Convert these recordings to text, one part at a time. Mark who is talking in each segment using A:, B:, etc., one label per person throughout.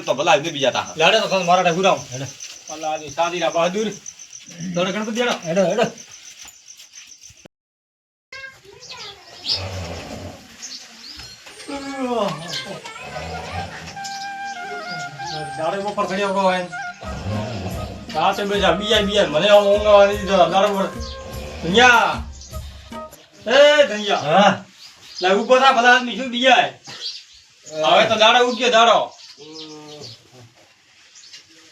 A: એમ તો ભલા જ બીજા તા.
B: લાડે તો મારા હુરાવ. હેડે. અલ્લા આજી સાદીરા બહાદુર. તોડે ગણપતિ હેડો. હેડો હેડો. દાડે બપોર ઘડી આવડો હોય. રાતે બેજા બીયા બીયા મને આમ ઊંઘ નથી દીધો. દાડે બપોર. ધનિયા. એ ધનિયા.
C: હા.
B: લા ઊભો થા ભલા આદમી શું બીયા હવે તો દાડો ઉગ્યો દાડો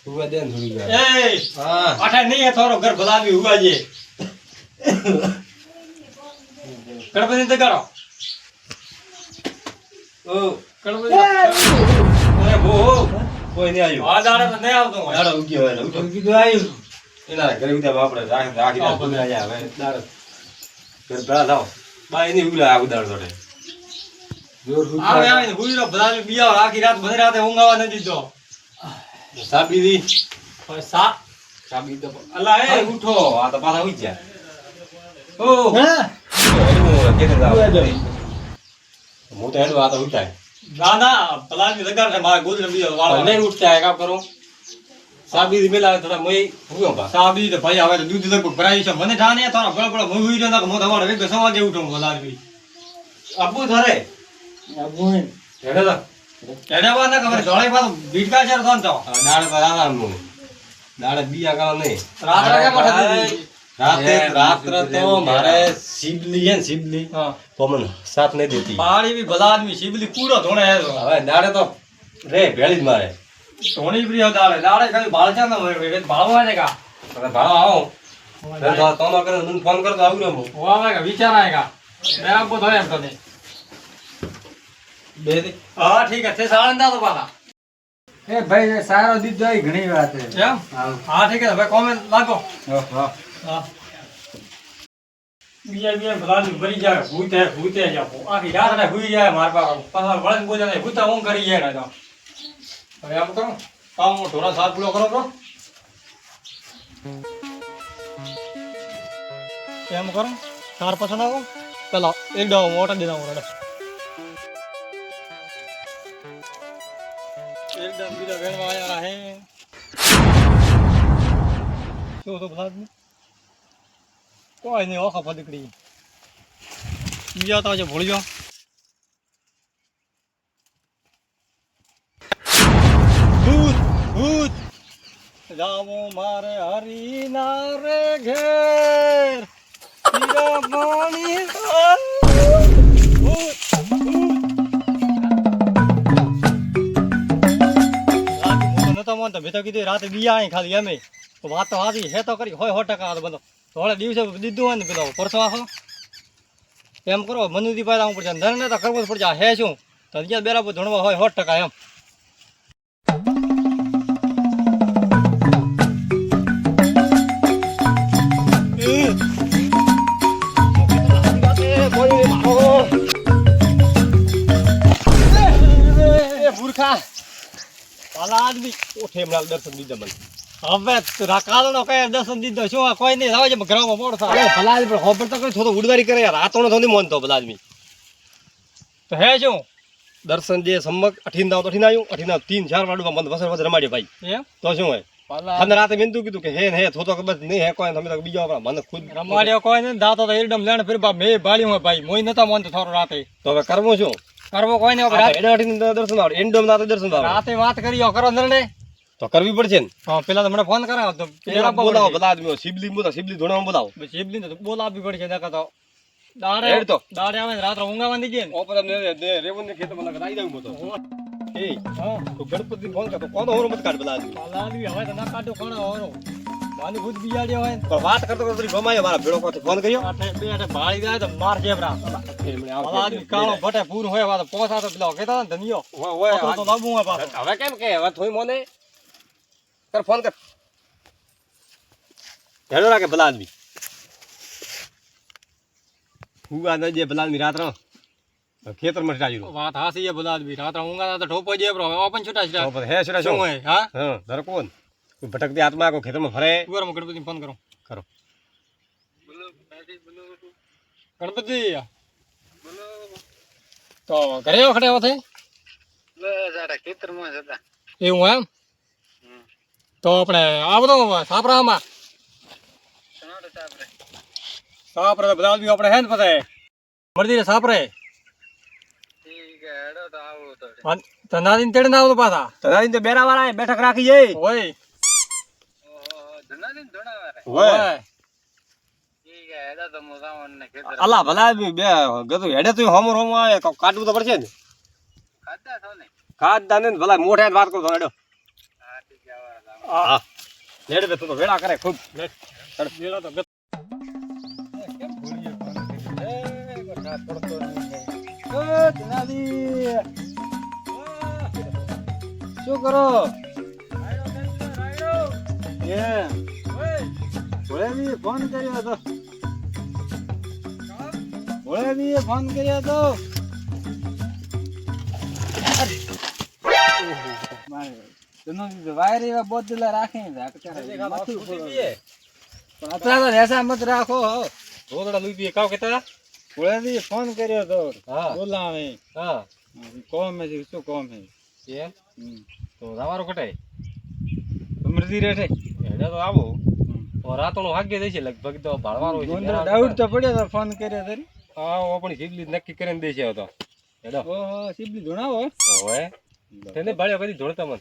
C: ઊભા દે ને થોડી વાર.
B: એ
C: હા.
B: આઠા નહીં થોડો ઘર ભલા હુવા ઉગાજે ગણપતિ તો કરો
C: ઓ.
B: ગણપતિ એ બો
C: કોઈ નહીં આવ્યો.
B: આ દાડે તો નહીં આવતો હોય.
C: દાડો ઉગ્યો હોય ઉઠો.
A: કીધું આવ્યું.
C: એના ઘરે ઉતા આપણે રાખી રાખી
B: હા,
C: રાખી અહીંયા હવે દાડો. ઘર ભલા લાવ બા એની ઉલા આ ઉદાડ જોડે. જોર
B: આવે આવે ને હુઈ રહ્યો, ભલા આદમી બીયા આખી રાત બધી રાતે ઊંઘાવા નથી દીધો.
C: સાબી દી
B: હવે સા
C: સાબી તો
B: અલા
C: એ ઉઠો. આ તો પાછા ઉઈ ગયા.
B: ઓ
C: હું? હું તો હેડવા તો ઉઠાય.
B: ના ના આદમી લગાડ છે મારા ગોદરે બીજો વાળો.
C: નહીં ઉઠતા કામ કરું. સાબી દી મેલા થોડા મોય હુયો બા
B: સાબી તો ભાઈ આવે તો દૂધ લગભગ ભરાઈ છે. મને ઠાને થોડા ગળ ગળ હું હુઈ રહ્યો હું તમારે વેગ સવાગે ઉઠો બોલાવી
C: અબુ ધરે. અબુ હેડે
B: એને વાત ના ખબર ધોળે પાછું બીટકા છે કોણ તો.
C: દાડે પર આરામનું દાડે બીયા ગાળો નહીં.
B: રાત્રે કેમ ઉઠી
C: રાતે રાત્રે તો મારે શિબલી હે ને શિબલી.
B: હા.
C: પમન સાથ નહીં દેતી.
B: પાડી બી ભલા આદમી શિબલી કૂડો ધોણે હે તો.
C: હવે દાડે તો રે ભેળી જ મારે.
B: ધોણી પ્રિય દાડે. દાડે ખાલી બાળ છે ને ભાળવા ને કા?
C: ભાડો આવો. તો તો કરે ફોન કરતો આવી હું.
B: હોવા કે વિચાર આય કા મેં આપો તો એમ તને
C: બે દી
B: હા ઠીક છે. સાળંદા તો પાછા
A: એ ભાઈ સારો દીધો હોય ઘણી વાત છે.
B: એમ? હા. ઠીક છે. ભાઈ કોમેન્ટ લાગો.
A: હા
B: હા. બીજા બીજા ભલા ભરી જાય ભૂતે ભૂતે જાપો આખી રાત ને ભૂઈ જાય માર પાસે પાછા વળન બોલે ને ભૂતા ઊંઘ કરી જાય ને તો હવે આમ કરો. કામ થોડા સાત પૂરો કરો તો એમ કરો. ચાર પસંદ આવો. પેલા એક ડો મોટા દેવા હું રડે. એકદમ બીજા વેણવા આયા હે શું તો ભલા આદમી કોઈ નહીં ઓખા ફદકડી બીજા તો આજે ભૂલી જાઓ ભૂત ભૂત જાવો મારે હરીના હું તો મેં તો કીધું રાતે બીયા ખાલી એમ વાત તો હાથી હે તો કરી હોય સો ટકા તો બધો. થોડે દિવસે દીધું હોય ને પેલો પરસો આખો. એમ કરો મનુદી પાસે આવું પડશે ધન ને તો કરવું જ પડશે. હે શું? તો અહીંયા બેરાબર ધણવા હોય સો ટકા એમ. પાલા આદમી. ઓઠે હમણાં દર્શન દીધા મને. હવે કાલનો કઈ દર્શન દીધો શું કોઈ નહીં આવે છે ઘરમાં મોડ થાય. ભલા આદમી પણ હોબર તો કઈ થોડો ઉડવારી કરે યાર. રાતોનો થોડી મોનતો ભલા આદમી તો હે શું?
C: દર્શન જે સંમક અઠીન દાવ તો અઠીન આવ્યું અઠીન દાવ તીન ચાર વાડુમાં મને વસર વસર રમાડ્યો ભાઈ. તો શું હોય? અને રાતે મેં તું કીધું કે હે હે થોતો ખબર નહીં હે કોઈ તમે તો બીજો આપણા મને ખુદ
B: રમાડ્યો કોઈ નહીં દાતો તો એકદમ લેણ ફેર મેં ભાળ્યું હોય ભાઈ. મોય નતા મોનતો થોડો રાતે.
C: તો હવે કરવું શું?
B: કરવો કોઈ નહીં
C: રાત દર્શન આવે એન્ડોમ ના તો દર્શન આવે.
B: રાતે વાત કરી કરો નિર્ણય.
C: તો કરવી પડશે ને?
B: હા પેલા તો મને ફોન કરાવો તો
C: પેલા બોલાવો બધા આદમીઓ શિબલી બોલાવો શિબલી ધોણામાં બોલાવો.
B: શિવલિંગ તો બોલાવવી પડશે નકર તો દાડે
C: તો.
B: દાડે આવે રાત્રે ઊંઘાવા નહીં ને.
C: ઓપર રેવન ને ખેતર મને કરાઈ દઉં તો. એ
B: હા
C: તો ગણપતિ ફોન કરતો કોનો હોરો મત કાઢ બલાજી
B: બલાજી હવે તો ના કાઢો કોનો હોરો માની ભૂત બિયાડ્યો હોય ને.
C: પણ વાત કરતો કરતો તરી ગમાયો મારા ભેળો કોથી ફોન કર્યો?
B: આઠે બે આઠે ભાળી જાય તો માર
C: કેબરા
B: બલાજી કાળો ભટે પૂર હોય વાત પોસા તો પેલો કેતા ને ધનિયો.
C: હોય હોય
B: તો લાગુ હોય પાછો.
C: હવે કેમ કે હવે થોઈ મોને. કર ફોન કર. હેડો રાખે બલાજી હું આ ભલા આદમી રાત રહો ખેતરમાં રહો.
B: વાત હાસી છે બધા આદમી રાત્રે ઊંઘાતા તો ઠોપો જેબરો હવે ઓપન છૂટા
C: છૂટા ઓપન હે છૂટા
B: શું
C: હે
B: હોય? હા?
C: હા ધર કોણ કોઈ ભટકતી આત્મા કો ખેતરમાં ફરે?
B: ઊભા માં ગણપતિ ફોન કરો.
C: કરો.
B: ગણપતિ તો ઘરે વખતે એવો થઈ
D: બસ ખેતરમાં જતા
B: એવું એમ? તો આપણે આ બધો સાપરામાં. સાપરા? બધા બી આપણે હે ને પતા મરજી સાપરે. ધનાદીન તેડે ના આવતો પાછા
C: તદાની તો બેરા વાળા બેઠક રાખી જઈ
B: હોય
C: હોય અલા ભલા બી ગતું હેડે તું હોમર હોમ આવે કા- કાઢવું તો પડશે ને ખાધા ને ભલા મોઢે વાત કરતો હેડો હા લેડ તું તો વેળા કરે ખૂબ.
B: તો
A: શું કરો? ભોળેજી ફોન કર્યો હતો ભોળેજીએ ફોન કર્યો હતો વાયર એવા બોતેલા રાખે અત્યારે તો રેસા મત રાખો.
B: રોદડા લૂઈ પીએ. કાવ કેતા?
A: ભોળેજીએ ફોન કર્યો તો
B: હા.
A: બોલાવે.
B: હા.
A: કોમ છે શું કોમ છે
B: એમ તો તમારો કટે
A: સમૃદ્ધિ રેઠે.
B: હેડે તો આવો. તો રાતોળો ભાગ્ય દેશે લગભગ તો ભાળવાનો છે
A: ડાઉટ તો પડ્યો તો ફોન કર્યો તરી.
B: હા આપણી જીબલી નક્કી કરીને દેશે છે તો. હેડો.
A: ઓહો સીબલી ધોણાવો
B: ઓય તેને ભાળ્યો કદી ધોળતા મન.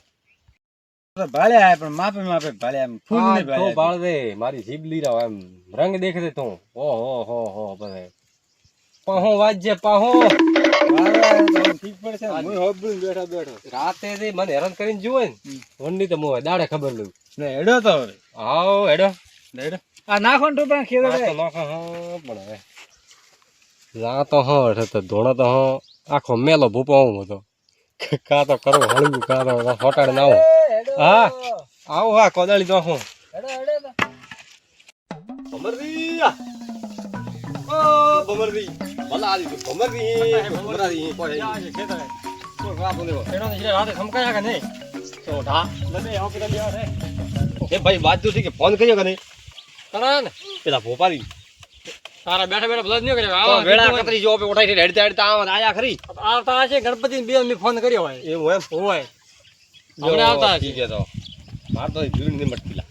A: ભાળ્યા પણ માપે માપે ભાળ્યા ફૂલ
B: ને
A: ભાળ્યા
B: તો
A: ભાળ
B: દે મારી જીબલી રાવ એમ રંગ દેખે છે તું. ઓ હો હો હો બધે પહો વાજે પહો. રાતે મને હેરાન કરીને જુએ ને. વનની તો મોય દાડે ખબર લઉં.
A: ને હેડો તો હવે.
B: આવો હેડો.
A: હેડો. આ નાખો ને ટોપા ખેડો
B: આ હા પણ હવે. તો હા તો ધોણો તો હા. આખો મેલો ભૂપો હું હતો. કા તો કરો હળવું કા તો હોટાડે ના આવું. હા આવો હા કોદાળી તો હું.
A: હેડો હેડો
C: ભમરદી આ. ઓ ભમરદી ભલા આદી તું ભમરદી ભમરાદી કોઈ
B: રાતે સમકાયા કે નહીં તો ઢા લદે આવો પેલા દેવા રે
C: એ ભાઈ વાત તો છે કે ફોન કર્યો કે નહીં
B: કણા ને
C: પેલા ભોપાલી
B: તારા બેઠા બેઠા બધા જ નહીં કર્યો આવા
C: વેળા કતરી જો ઉઠાઈ હેડતા હેડતા આવા આયા ખરી
B: આવતા હશે ગણપતિ બે મેં ફોન કર્યો હોય
C: એવું એમ
B: હોય આપણે આવતા
C: છે તો માર તો ભીડ નહીં મટકીલા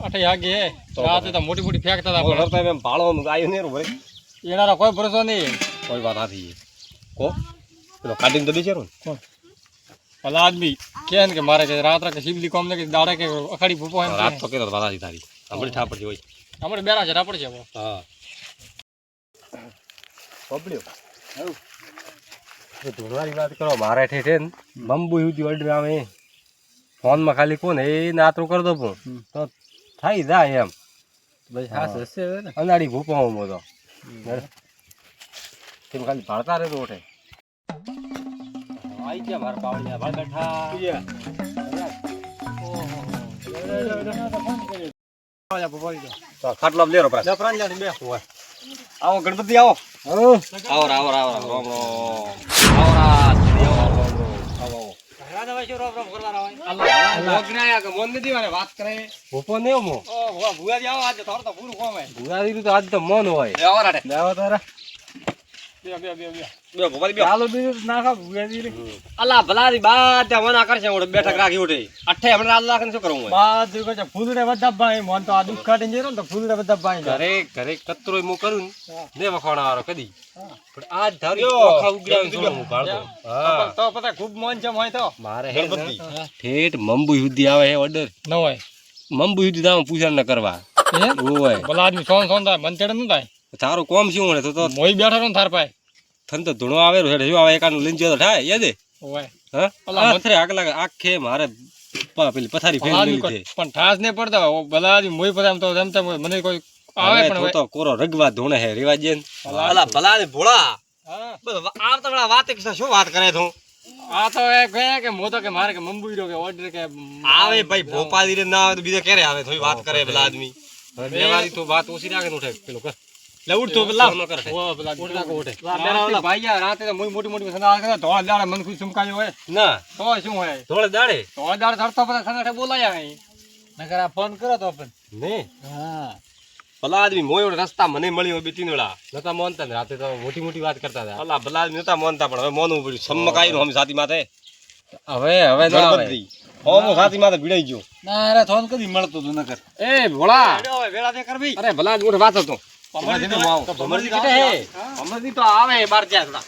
B: અઠે આગે રાતે તો મોટી મોટી ફેંકતા હતા પણ
C: એમ ભાળો આવ્યો ને ભાઈ
B: એનારો કોઈ ભરોસો નહીં.
C: કોઈ વાત નથી. કો? પેલો કાઢીને તો દેશે ને
B: ભલા આદમી. કે ને કે મારે કે રાત્રે કે શિવલી કોમ ને કે દાડે કે અખાડી ભૂપો એમ
C: રાત
B: કે.
C: તો કેતો વાતાજી તારી. આપણે ઠાપડ હોય.
B: આપણે બેરા છે રાપડ છે
C: હા. બબડ્યો ધોળવાની વાત કરો મારે ઠેઠે બંબુ સુધી ઓર્ડર આવે ફોનમાં ખાલી કોને એ નાતરો કરી દો પણ તો થઈ જાય એમ.
A: ભાઈ હા. હશે
C: અનાડી ભૂપો હું તો. તેમ ખાલી ભાળતા રહેતો ઓઠે આઈ ગયા મારા પાવડિયા ભાળ બેઠા ખાટલા લેરો
B: પ્રાણ બે
C: આવો ગણપતિ આવો આવો આવો આવો આવો રામ રામ આવો રાત આવો આવો
B: રાધાભાઈ શું રોમ રોમ કરવાના હોય.
C: ઓગણાયા કે મન નથી વાળે વાત કરે ભૂપો ને મો
B: ઓ ભુવા ભુવાજી આવો આજે તો પૂરું કોમ હે
C: ગુરાદી તો આજ તો મન હોય રાડે
A: લેવો તારા રે.
C: અલા મના ઓડે બેઠક રાખી ઉઠે. અઠે હમણાં આલ લાખ શું કરું
B: બાજુ કહે છે ફૂલડે બધા ભાઈ મન તો આ દુખ તો ફૂલડે બધા ભાઈ
C: ઘરે ઘરે કતરો હું કરું ને ને કદી. પણ આજ ધારી વખા ઉગડાવીને થોડું હું ભાળતો હા.
B: તો પતા ખૂબ મન છે હોય તો.
C: મારે હે ઠેઠ મંબુ સુધી આવે હે ઓર્ડર
B: ન હોય.
C: મંબુ સુધી તો પૂછાણ ન કરવા. ઓય.
B: ભલા આદમી સોન સોન થાય મન ચડે ન થાય.
C: તારું કોમ શું હોય તો તો
B: મોઈ બેઠો રહ્યો ને થાર પાય
C: થન તો ધૂણો આવે શું આવે એકાનું લઈને જ્યો તો થાય યાદ હે?
B: હોય
C: હા
B: અલા,
C: મથરે આગ લાગે આખે મારે પેલી પથારી
B: આદમી
C: લીધી
B: પણ ઠાસ ને પડતા. ભલા આદમી મોય એમ તો જમતા મને કોઈ આવે પણ
C: તો કોરો રગવા ધૂણે હે રેવા જેન
B: ભલા
C: અલા ભલા ને ભોળા.
B: હા.
C: આમ તો પેલા વાત શું વાત કરે તું?
B: આ તો એ કહે કે મો તો કે મારે કે મંબુઈ રો કે ઓર્ડર કે
C: આવે ભાઈ ભોપાલી રે ના આવે તો બીજે ક્યારે આવે? થોડી વાત કરે ભલા આદમી. બેવારી તો વાત ઓછી રાખે ને ઉઠે પેલો કર. લે ઉઠ તો કરે
B: ઓ પેલા
C: નાખો ઉઠે
B: રાતે ભાઈ યાર, રાતે તો મોટી મોટી સંદાળ કરે ધોળા દાડે મન ખુશ ચમકાયો હોય.
C: ના.
B: તો શું હોય?
C: થોડે દાડે?
B: ધોળા દાડે ધરતો બધા સંગાથે બોલાયા અહીં.
A: નકર આ ફોન કરો તો પણ.
C: ને?
A: હા.
C: ભલા આદમી મોય રસ્તા મને મળી હોય બે ત્રણ વેળા. નતા મોનતા ને રાતે તો મોટી મોટી વાત કરતા હતા. અલા ભલા આદમી નતા મોનતા પણ હવે મોનવું પડ્યું. સમ્મક આયરું હમ સાથી માથે.
B: હવે હવે
C: ગણપતિ હો સાથી માથે ભીડાઈ ગયો.
A: ના અરે થોન કદી મળતો તું નકર.
C: એ ભોળા.
B: વેળા તે કરવી
C: અરે ભલા વાત હતો.
B: ભમરજી તો
C: આવો. બાર ત્યાં થોડા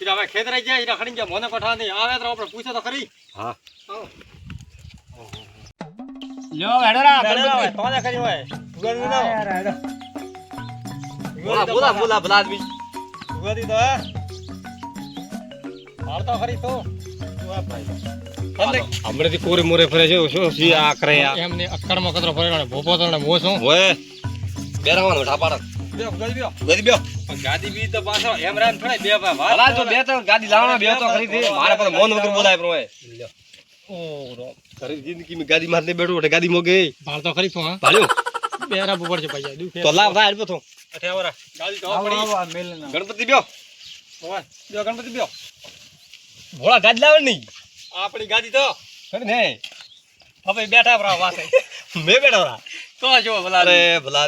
B: એટલે હવે ખેતરે જાય એટલે ખડી ગયા મોને કઠા નહીં. આવે તો આપણે પૂછો તો ખરી.
C: હા.
A: લ્યો હેડોરા
B: હેડો હવે, તોને કરી હોય. ઉગાડી ના હોય.
C: બોલા બોલા બોલા ભલા આદમી.
B: ઉગાડી તો હાલ તો ખરી તો. ઉવા ભાઈ. કંદે
C: હમણાંથી કોરે મોરે ફરે છે શું સી આ કરે
B: એમને અક્કડમાં ફરે ભોપો
C: બેરાવાનો ઠાપાડા. ગાદી
B: બી તો પાછો એમ રામ થોડા બે ભાઈ
C: તો બે ત્રણ ગાડી લાવવાના બે તો ખરી થી મારે પણ મોન વગર બોલાય પણ ઓય
B: ઓ રો.
C: ખરી જિંદગી માં ગાડી માં બેઠો એટલે ગાડી મોગે
B: ભાળ તો ખરી તું હા બેરા ઉપર છે પૈસા દુખે.
C: તો લાવ તો.
B: અઠે ગાડી તો પડી.
C: ગણપતિ બ્યો
B: ઓય ગણપતિ ભોળા ગાડી લાવે નહીં. આપણી ગાડી તો.
C: ખરી ને?
B: હવે બેઠા ભરા વાસે
C: મેં બેઠા રા
B: કહો જો ભલા.
C: રે ભલા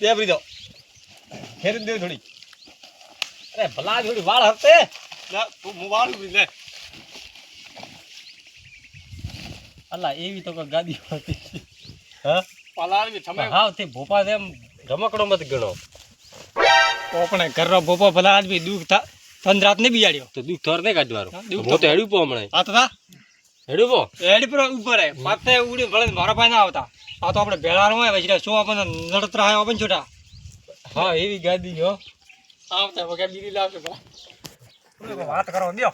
C: બે ભરી દો. ફેરી દે થોડી. અરે ભલા થોડી વાળ હરતે.
B: ના તું મોબાઈલ ઊભી લે.
C: અલા એવી તો કોઈ ગાડી હતી
B: હા? પાલા આદમી તમે
C: હા તે ભોપા તેમ રમકડો મત ગણો.
B: આપણે કરરો ભોપો ભલા આદમી દુખ થા તંદ્રાત ને બિયાડ્યો.
C: તો દુખ થોર ને કાઢવારો
B: હા,
C: હું તો હેડ્યું પો હમણે
B: આ તો થા.
C: હેડ્યું પો?
B: એડી પર ઉપર હે માથે ઉડી ભળે મારા ભાઈ ના આવતા. આ તો આપણે ભેળા હોય પછી શું આપણને નડતરા હોય આપણને છોટા.
C: હા એવી ગાડી હો.
B: આવતા વગર બીજી લાવશે બા વાત કરો દ્યો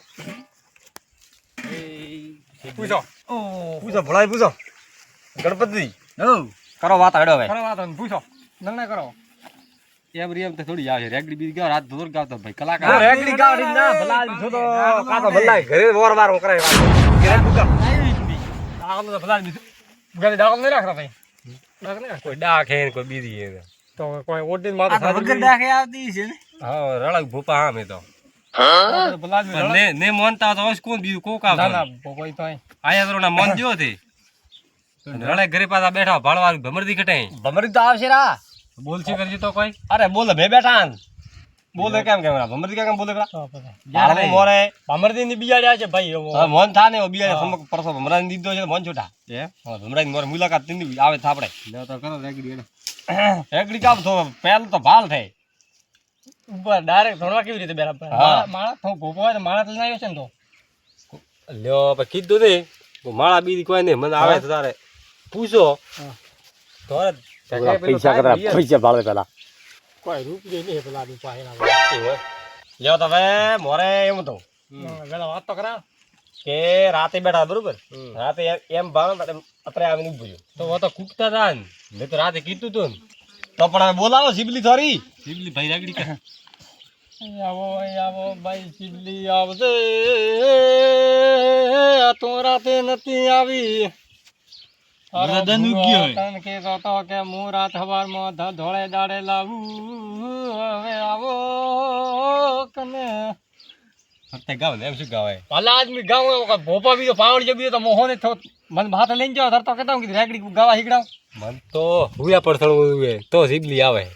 B: પૂછો.
C: પૂછો ભલાઈ પૂછો. ગણપતિ. કરો વાત હેડો ભાઈ
B: કરો વાત પૂછો. નિર્ણય કરો.
C: એમ રી એમ તો થોડી આવે રેગડી બીજી ગાવ રાત ધોર ગાવતો ભાઈ
B: હા,
C: કલાકાર
B: રેગડી ગાવડી ના, ભલા આદમી છો તો કાં ભલા
C: ઘરે વોર વાર વાત.
B: ઘરે પૂછો દાખલો તો ભલા આદમી ગાડી દાખલો નહીં રાખતા ભાઈ. દાખલો નહીં
C: કોઈ ડાખે ને કોઈ બીજી હે.
B: તો કોઈ ઓડીને
A: આ
B: માથે
A: તો વગર ડાકે આવતી છે ને?
C: હા રળક ભૂપા હા? મે તો ને ને મોનતા તો કોણ બીજું કોક
B: ના ના કોઈ તો.
C: આયા તો ના મન દ્યો તે. રળે ઘરે પાછા બેઠા ભાળવા ભમરદી કટે
A: ભમરદી તો આવશે રા.
B: બોલછી કરજી તો કોઈ.
C: અરે બોલ મેં બેઠા. બોલે કેમ કેમ? ભમરદી કેમ બોલે. ભાળવો મોરે
B: ભમરદી ની બિયાડ્યા છે ભાઈ એવો.
C: મોન થા ને
B: બિયાડે
C: સમક પરસો ભમરાને દીધો છે મોન છોટા.
A: હે?
C: ભમરા ની મોરે મુલાકાત દીધી આવે થાપડે.
A: લે તો કરો રેગડી એડે
C: રેગડી કામ તો પહેલ તો ભાલ થાય.
B: ઉપર ડાયરેક્ટ ધોળવા કેવી રીતે બેરા
C: માણસ
B: માળા- તો ભોપો હોય તો માળા લઈને આવ્યો છે ને તો.
C: લ્યો પછી કીધું ને માળા બીજી કોઈ નહીં મને આવે તારે. પૂછો. તો પૈસા કરા પૈસા ભાળે પેલા.
B: કોઈ રૂપિયો નહીં પેલા આદમી પાસે.
C: લ્યો તો હવે મોરે એમ તો
B: પેલા વાત તો કરા
C: કે રાતે બેઠા બરોબર? રાતે એમ- ભાવ અત્યારે આવીને ઊભું રહ્યું. તો वो તો કૂકતા હતા ને. મેં તો રાતે કીધું તું ને. તો પણ હવે બોલાવો સિબલી થોરી. સિબલી ભાઈ રાગડી કે
B: આવો આવો ભાઈ શિવલી આવશે આ તો રાતે નથી આવી. તારો
A: બધા દન
B: ભૂરો
A: ઉગ્યો હોય.
B: તન કહેતો હતો કે હું રાત સવારમાં ધ- ધોળે દાડે લાવું. હવે આવો કને.
C: ફરતે ગાવ એમ શું ગાવાય?
B: ભલા આદમી ગાવ કે ભોપા બીજો પાવડી જો બીજો તો મોહો ને થો મને ભાત લઈને જાવ ધરતો કહેતા હું રેકડી ગાવા હીકડાવ
C: મન તો હુયા પર થડવું તો સિબલી આવે.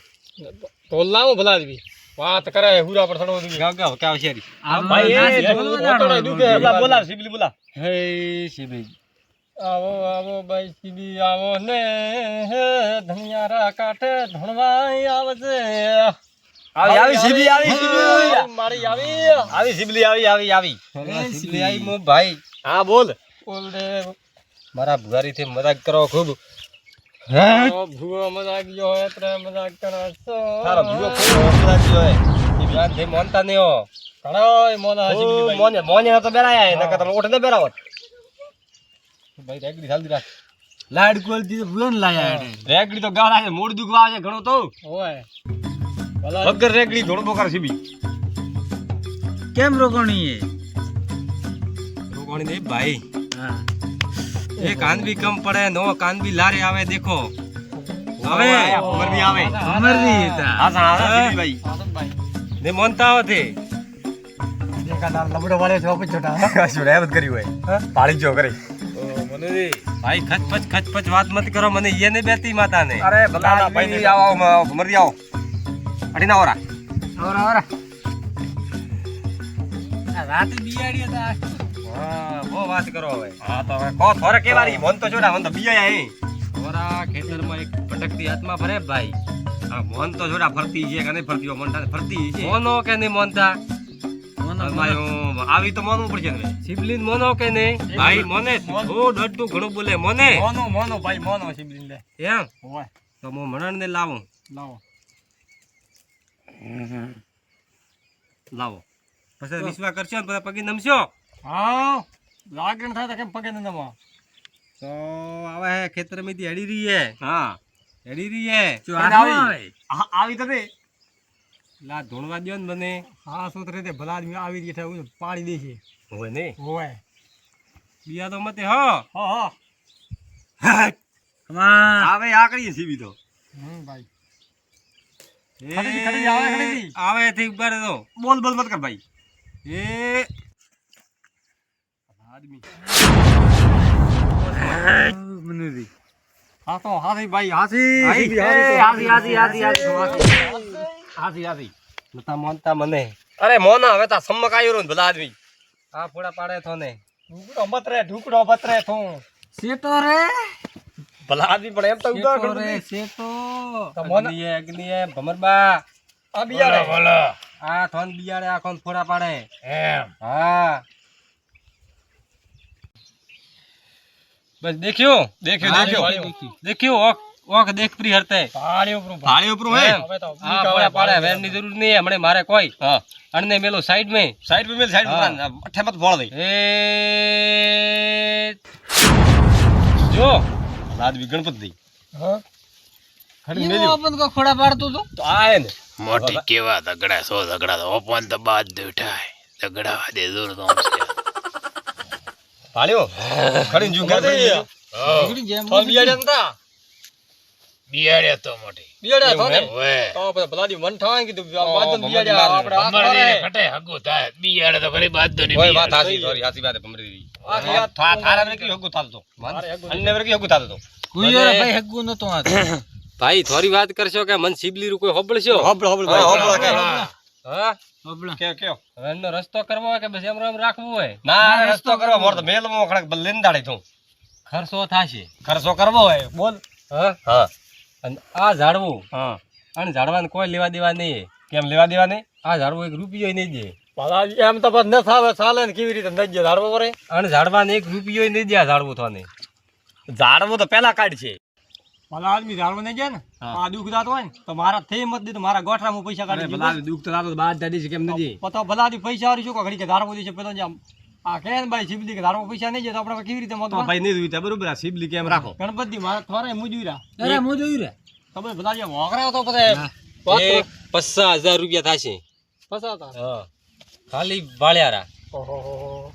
B: તો લાવો ભલા આદમી. વાત કરે હુરા પર
C: ગાવ ગાવ
A: આ
B: ભાઈ, તો
A: બોલવા.
C: બોલા બોલા સિબલી બોલા.
A: હે શિબલી.
B: આવો આવો ભાઈ સીધી આવો ને હે ધનિયારા કાંઠે ધણવાઈ આવજે.
C: આવી આવી સિબલી આવી સિબલી
B: મારી આવી.
C: આવી સિબલી આવી આવી આવી. સિબલી આવી મો ભાઈ. હા બોલ.
B: બોલ રે.
C: મારા ભુગારી થી મજાક કરો ખૂબ.
B: ભૂવો મજાક ગયો હોય ત્રે મજાક કરો છો.
C: તારો ભુગો ખૂબ મજાક જો હે. એ મોનતા ને હો.
B: મોના ભાઈ.
C: મોને મોને તો બેરાયા નકર તમે ઓઠ ને બેરાવત ભાઈ રેગડી જલ્દી રાખ.
A: લાડ કોલ બુલન લાયા
C: રેગડી તો ગાળા છે મોડ દુખવા છે ઘણો તો.
B: ઓય.
C: વગર રેગડી ધોળ બોકાર સીબી.
A: કેમ રોકણી એ?
C: કોણી દે ભાઈ.
A: હા.
C: એ કાન ભી કમ પડે નો કાન ભી લારે આવે દેખો. હવે ઉમર ભી આવે.
A: અમરજી હતા.
C: હા સા હા સીબી ભાઈ ને મોનતા હોતે
B: દેખાડાર લબડો વાળે છો ઓપી છોટા.
C: શું રહેમત કરી હોય. પાડી જો કરે. ભાઈ ખચપચ ખચપચ વાત મત કરો મને ઈએ ને બેતી માતા ને
B: અરે ભલા
C: ના, ના, ભાઈ આવો મરી આવો. અડી ના ઓરા
A: ઓરા ઓરા રાત રાતે બિયાડી હતા
C: હા બહુ વાત કરો હવે. હા તો હવે કો થોરે કેવારી? મન તો જોડા મન તો બીયા અહીં થોરા ખેતરમાં એક ભટકતી આત્મા ફરે ભાઈ. હા મન તો જોડા ફરતી છે કે નહીં ફરતી? મનતા ફરતી છે. મોનો કે નહીં મોનતા આવી તો માનવું પડશે ને શિવલિંગ મોનો કે નહીં? ભાઈ મને. થોડું અડધું ઘણું બોલે મને.
B: મોનો મોનો ભાઈ મોનો લે.
C: એમ?
B: હોય.
C: તો હું મણણ ને લાવું.
B: લાવો.
C: લાવો. પછી વિશ્વા કરશો ને પછી પગે નમશો?
B: હા. લાગણ થાય તો કેમ પગે ન નમો?
C: તો આવે હે ખેતરમાંથી હેડી રહી હે. હા હેડી રહી હે
B: આવી હા, આવી તો દે
C: લા ધોણવા દ્યો ને મને.
B: હા સોતરે તે ભલા આદમી આવી રીતે હું પાડી દે છે.
C: હોય ને
B: હોય.
C: બિયા તો મતે હો.
B: હા હા.
C: આવે આકડી સીવી તો
B: હમ ભાઈ. આવે
C: થી ઊભા તો બોલ બોલ મત કર ભાઈ. એ. આદમી.
B: હા તો હાથી. ભાઈ હાથી
C: હાથી,
B: હાથી,
C: હાથી, હાથી. નતા મોનતા મને. અરે મોના હવે તા સમક આયો રહ્યો ભલા આદમી. આ ફોડા પાડે થો ને
B: ઢુકડો બતરે ઢુકડો બતરે થો
A: શેતો રે?
C: ભલા આદમી પણ એમ તો ઉગાડ કરો
A: રે. શેતો?
B: તો મોન-
C: અગ્નિ એ ભમરબા.
B: આ બિયાડે
C: આ થોન બિયાડે આ કોણ ફોડા પાડે.
B: એમ.
C: હા. બસ દેખ્યો દેખ્યો દેખ્યો.
A: દેખ્યો
C: ઓક ઓખ દેખ પ્રી હરતે.
B: ભાળે ઉપરું
C: ભાળે ઉપરું હે
B: હવે તો
C: પાડે પાડે વેનની જરૂર નહીં હમણે મારે કોઈ. હા. અણને મેલો સાઈડ મે. સાઈડ મે મેલ
B: સાઈડમાં.
C: અઠે મત ભોળ દે એ જો. રાત બી ગણપતિ
B: હા.
C: ખડી
A: મેલ્યો. કો ખોડા પાડતો તો?
C: તો આય ને.
D: મોટી કેવા દગડા સો દગડા ઓપન તો બાદ દે ઉઠાય. દગડા દે દૂર તો
C: ભાળ્યો? ખડી જુગા દે
A: નીકળી જેમ
C: તો બિયાડ્યા હતા
D: બિયાડ્યા તો મોટી
C: બિયાડ્યા થો ને? તો પછી ભલાદી મન ઠાવાય કીધું બાદન
B: મારે.
C: આપણે હાથ
D: ભમરડી
C: મારે.
D: ને ખટે હગું થાય. બિયાડે તો ખરી બાદ દો ને
C: ઓય વાત
D: બિયાડે.
C: સોરી હાચી વાત ભમરી દીદી.
B: આ વાત
C: થા- થારા હગું થાતું વરે હગું થાતું
A: રે. ભાઈ હગું નતો આ
C: ભાઈ થોડી વાત કરશો કે મન સિબલી કોઈ હોબળશો?
B: હોબળો, હોબળો, હોબળો.
C: કે? હા રસ્તો કરવો કે બસ એમ એમ રાખવું હોય? ના રસ્તો કરવો મોર તો મેલમાં ખડક બલ લેંદાડી તું.
A: ખર્ચો થાશે.
C: ખર્ચો કરવો હોય. બોલ. હા? હા. અને આ ઝાડવું. હા. અને ઝાડવાને કોઈ લેવા દેવા નહીં. કેમ લેવા દેવા નહીં? આ ઝાડવું એક રૂપિયો નહીં દે.
B: એમ તો ન થાવે ચાલે ને કેવી રીતે નહીં ઝાડવો પડે
C: અને ઝાડવાને એક રૂપિયો નહીં દે આ ઝાડવું થાને ઝાડવું તો પેલા કાઢ છે.
B: ભલા આદમી ઝાડવું નહીં જાય ને? આ દુઃખ દાતો હોય ને તો મારા થઈ મત દીધું મારા ગોઠરામાં પૈસા કાઢે દીધું.
C: દુઃખ તો બાદ દાદી છે કેમ નથી?
B: પતો ભલા પૈસા વાળી શું કહો? ઘડી કે ધારવો દેશે પેલો જે આમ આ કહે ભાઈ શિવલી કે ધારવો પૈસા નહીં જાય આપણે કેવી રીતે મત
C: ભાઈ નહીં જોઈતા બરોબર આ શિબલી કેમ રાખો?
B: ગણપતિ મારા થોરે
A: અરે હું જોયું રે.
B: તમે ભલા જે મોકરા તો પછી
C: પચાસ હજાર રૂપિયા થશે.
B: ફસાતા
C: હા. ખાલી વાળ્યારા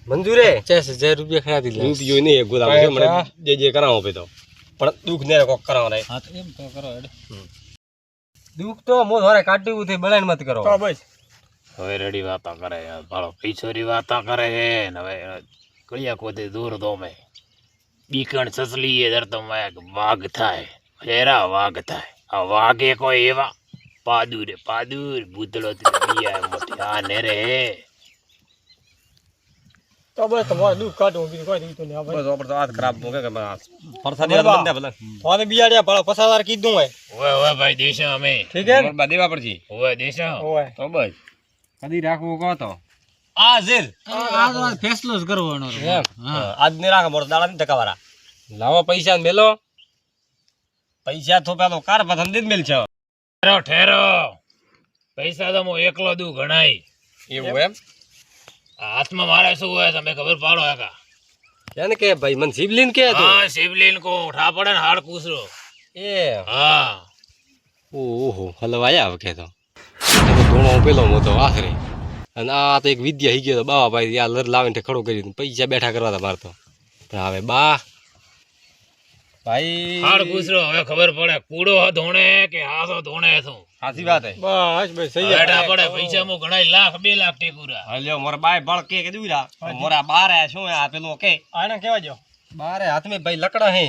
C: મંજૂરે?
A: પચાસ હજાર રૂપિયા ખરાતી
C: રૂપિયો નહીં ગોદામ છે મને જે. જે કરાવો પે તો. પણ દુઃખ ને કોક કરાવો રે
A: હા તો એમ તો કરો
C: દુઃખ તો મો ધોરે કાઢ્યું છે બળાઈને મત કરો.
B: બસ.
D: હવે રેડી વાતા કરે. ભાળો પૈસોરી વાતા કરે છે ને હવે કયા કોતે દૂર તો મેં બીકણ સસલી એ ધરતો તો મેં વાઘ થાય હેરા વાઘ થાય. આ વાઘે કોઈ એવા પાદુર પાદુર ભૂતળો મોટી. આ ને રે.
B: તો બસ તમારે દુઃખ કાઢવું બીજું કોઈ દીધું નહીં. ભાઈ
C: બસ ઓપર તો હાથ ખરાબ મોકે કે ફરસાદી વાળા બંધા. ભલા
B: ફોને બિયાડ્યા ભલા પચાસ કીધું હોય.
D: ઓવે ઓવે ભાઈ દેશા અમે.
B: ઠીક હે
C: દેવા
D: દેશા.
B: ઓય
C: તો બસ. કદી રાખવું કહો તો. આ ઝેર
A: આ તો ફેસલો જ કરવાનો રે.
C: એમ.
A: હા.
C: આજ ને રાખે મોર દાડા ની ટકાવાળા લાવો પૈસા ને મેલો. પૈસા તો પેલો કાર પથન દીધ મેલ છે.
D: ઠેરો ઠેરો. પૈસા તો હું એકલો દઉં ગણાય
C: એવું એમ?
D: હાથમાં મારે શું હોય તમે ખબર પાડો એકા.
C: એને કે ભાઈ મન શિવલીન કે તો.
D: હા શિવલીન કો ઉઠા પડે ને હાડ કૂસરો
C: એ
D: હા.
C: ઓહો હલવાયા હવે કે તો. ધોણો પેલો મોટો આખરે. અને આ તો એક વિદ્યા હી ગયો તો બાવા ભાઈ આ લર લાવીને ખડો કરી પૈસા બેઠા કરવા હતા મારતો પણ હવે બા. ભાઈ.
D: હાડ કૂસરો હવે ખબર પડે કૂડો ધોણે કે હાથો ધોણે શું
C: સાચી વાત હે.
B: બસ ભાઈ સહી
D: બેઠા પડે પૈસા માં ગણાય લાખ બે લાખ ટેકુરા.
C: હલ્યો મોરા બાય બળ કે કે દુરા મોરા બારે શું આ પેલો કે?
B: આને કેવા જો
C: બારે હાથ મે ભાઈ લકડા હે.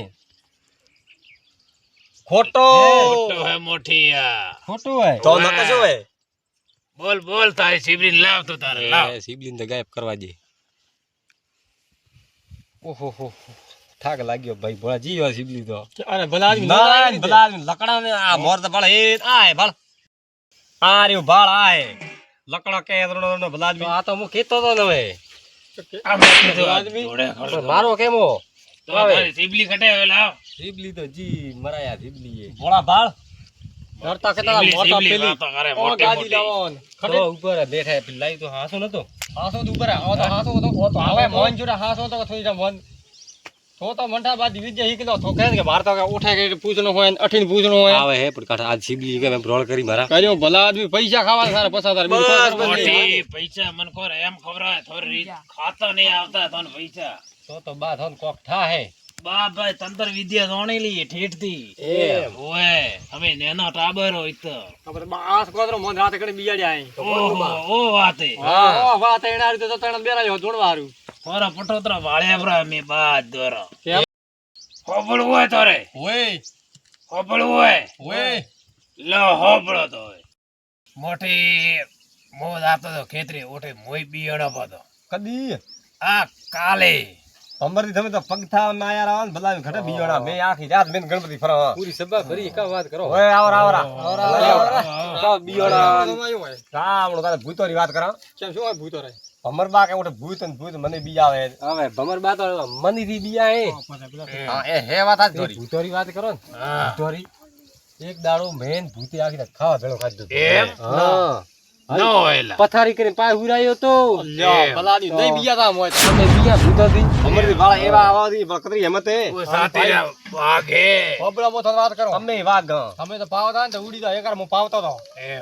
C: ખોટો.
D: મોટો હે આ
C: ખોટું હે તો નકશો હે
D: બોલ બોલ તારી શિવલિંગ લાવ તો તારે લાવ.
C: શિવલિંગ તો ગાયબ કરવા દે. ઓહો હો થાક લાગ્યો ભાઈ ભોળા જીયો સિબલી તો.
B: અરે ભલા આદમી
C: ના
B: ના
C: ના, ભલા આદમી લકડા ને આ મોર તો ભળ એ આય ભળ. આ રહ્યું ભાળ આય. લકડા કે નો ભલા આદમી આ તો હું કેતો તો ને હવે
B: આદમી
C: મારો કેમો
D: સિબલી કટે લાવ.
C: સીબલી તો જી મરાયા રીબલી એ. ભોળા ભાળ?
B: નડતા કેતા મોટા પેલી?
D: તો કરે મોટી
B: ગાદી
D: મોટી.
B: લાવો ને.
C: તો ઉપર બેઠા પેલી લાઈ તો હાસો નતો.
B: હાસો તો ઉપર આવો. તો હાસો તો ઓ તો આવે મોહન જોડે હાસો તો થોડી જા મોહન તો તો મંઠા બાદ વિદ્યા શીખલો તો કહે કે બાર તો કે ઉઠે કે પૂછનો હોય ને અઠીને પૂછનો હોય.
C: આવે હે પણ કાઠા આ જીબલી કે મેં બ્રોળ કરી મારા.
B: કર્યો ભલા આદમી પૈસા ખાવા સારા પસા તાર.
D: મોટી પૈસા મન કોર એમ ખબર થોરી ખાતા નહીં આવતા તને પૈસા.
C: તો તો બા થોન કોક થા હે.
D: બા ભાઈ તંત્ર વિદ્યા જોણેલી ઠેઠથી
C: એ
D: ઓએ અમે નેના ટાબર હોય તો.
B: આપણે બાસ કોદરો મોન રાતે કડી બિયાડ્યા.
D: ઓહો ઓ વાતે.
B: ઓ વાત એના રીતે તો તણ બેરા જો
D: જોડવારું પટોતરા વાળ્યા ભરા મે બાદ દોરો. હોબળ હોય તોરે.
C: ઓય.
D: હોબળ હોય.
C: ઓય.
D: લો હોબળો તો હોય મોટી મોજ આપતો તો ખેતરી ઓઠે મોય બિયાડો પાતો
C: કદી.
D: આ કાલે
C: અમરથી તમે તો પગથા માં આયા રાવ ભલા ઘટે બીજોડા મે આખી રાત મેં ગણપતિ ફરવા
B: પૂરી સભા ભરી કા વાત કરો.
C: ઓય આવરા આવરા.
B: આવરા.
C: કા બીજોડા
B: હોય.
C: રામણો તારે ભૂતોરી વાત કરા.
B: કેમ શું હોય ભૂતો રે
C: ભમરબા કે ઓટે ભૂત અને ભૂત મને બી આવે. હવે ભમરબા તો મની થી બી આવે. હા એ હે વાત આ ધોરી. ભૂતોરી વાત કરો ને. ભૂતોરી એક દાડો મેન ભૂતી આખી ખાવા ભેળો ખાધું
D: એમ?
C: હા.
D: ન
C: પથારી કરીને પાય હુરાયો તો.
B: આદમી નહીં બિયા તા. મોય.
C: તમે બીયા ભૂતોથી અમરથી વાળા એવા આવાથી કતરી હેમત. હે
D: સાતીરા વાઘે.
B: હોબળા મોથો વાત કરો.
C: તમે વાગ
B: તમે તો પાવતા ને તો ઉડી જાય એકવાર હું પાવતો તો.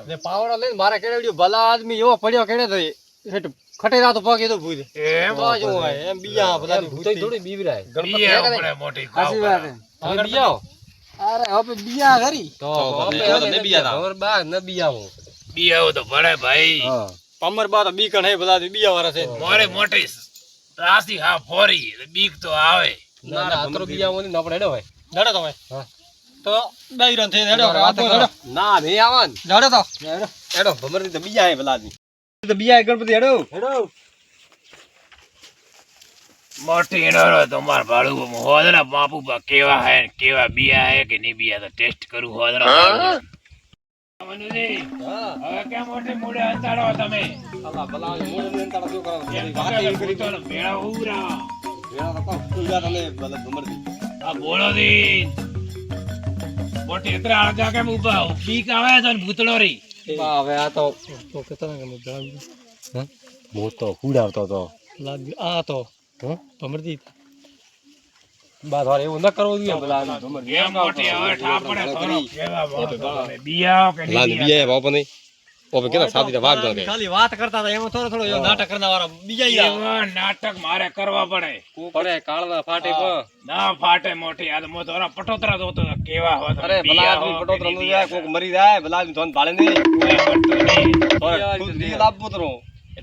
B: ને પાવડો લઈને મારે કેળવ્યું ભલા આદમી એવો પડ્યો કેડે તો હેઠ ખટેરા તો પગ તો ભૂલ
D: એમ.
B: તો હોય એમ બીયા ભલા આદમી
C: થોડી બીવરાય.
D: બીએ આપણે મોટી
A: સાચી વાત
C: તમે બીયાઓ
A: અરે હવે બિયા ખરી
C: તો
B: અમે
C: અમે
B: ન
C: ન બીયા ખબર બા ન બીયાવો
D: તો પડે ભાઈ.
B: પમર બા તો બીકણ હે બધા બીયા વાળા છે.
D: મોરે મોટી રાસી હા ફોરી બીક તો આવે.
C: ના ના આતરો બીયાવો ને આપણે હેડો હોય
B: ડડો તમે.
C: હા.
B: તો ડાયરન થઈ હેડો
C: ના નહીં આવન.
B: ડડો તો.
C: હેડો. ભમરથી તો બીજા હે ભલા તો બીયા ગણપતિ હેડો. હેડો.
D: મોટી ડરો તમાર ભાડું હોદરા બાપુ બા કેવા હે કેવા બિયા હે કે નહીં બિયા તો ટેસ્ટ કરું હોદરા
C: હા.
D: તો
C: હુડાવતો તો.
B: લાગ્યું. આ તો
C: હં?
B: ભમરજી
C: બા એવું ન કરવું જોઈએ.
D: મોટી હવે ઠાપડે બિયા કે નહીં
C: બીયા? બાપા નહીં. સાદી વાત કરે.
B: ખાલી વાત કરતા હતા એમાં થોડો થોડો નાટક કરનાર વાળા બીજા ઈ
D: નાટક મારે કરવા પડે.
C: પડે કાળના ફાટે પણ.
D: ના ફાટે મોટી આ મો તો પટોતરા જોતો કેવા હો તમે
C: અરે ભલા આદમી પટોતરા નું જાય કોક મરી જાય ભલા આદમી ધોન ભાળે નહીં.
D: કોઈ નહીં.
C: ખુદ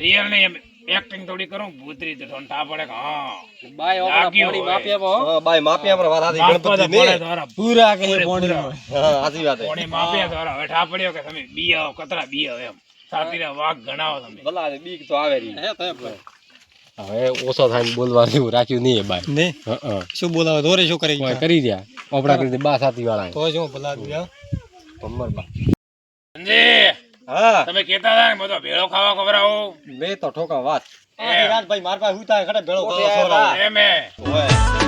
D: રિયલ ને એક્ટિંગ થોડી કરું ભૂતરી તો ઠંડા પડે કે હા.
B: બાય ઓપરા
D: લાગ્યું
B: માપી આપો
C: બાય માપી આપણે વાત
D: આધી
C: ગણપતિ ને.
A: પૂરા કે
D: પૂરે
C: હા આધી વાત હે.
D: માપી માપ્યા તારા હવે ઠા પડ્યો કે તમે બિયા કતરા બિયા એમ. સાતીરા વાઘ ગણાવો તમે.
C: ભલા બીક તો આવે રહી.
B: હે તો
C: હવે ઓછો થાય બોલવાનું એવું રાખ્યું નહીં બાઈ
B: ને? શું બોલાવે? દોરે શું કરે
C: કરી રહ્યા? ઓપડા કરી દે બા સાતી વાળા
B: તો શું ભલા દિયા?
C: કમર બા હા.
D: તમે કેતા હતા ને બધો ભેળો ખાવા ખવડાવો
C: બે તો ઠોકા વાત.
B: ભાઈ માર પાસે ઉતા ખડે ભેળો
C: ખાવા
D: એમ
C: ઓય.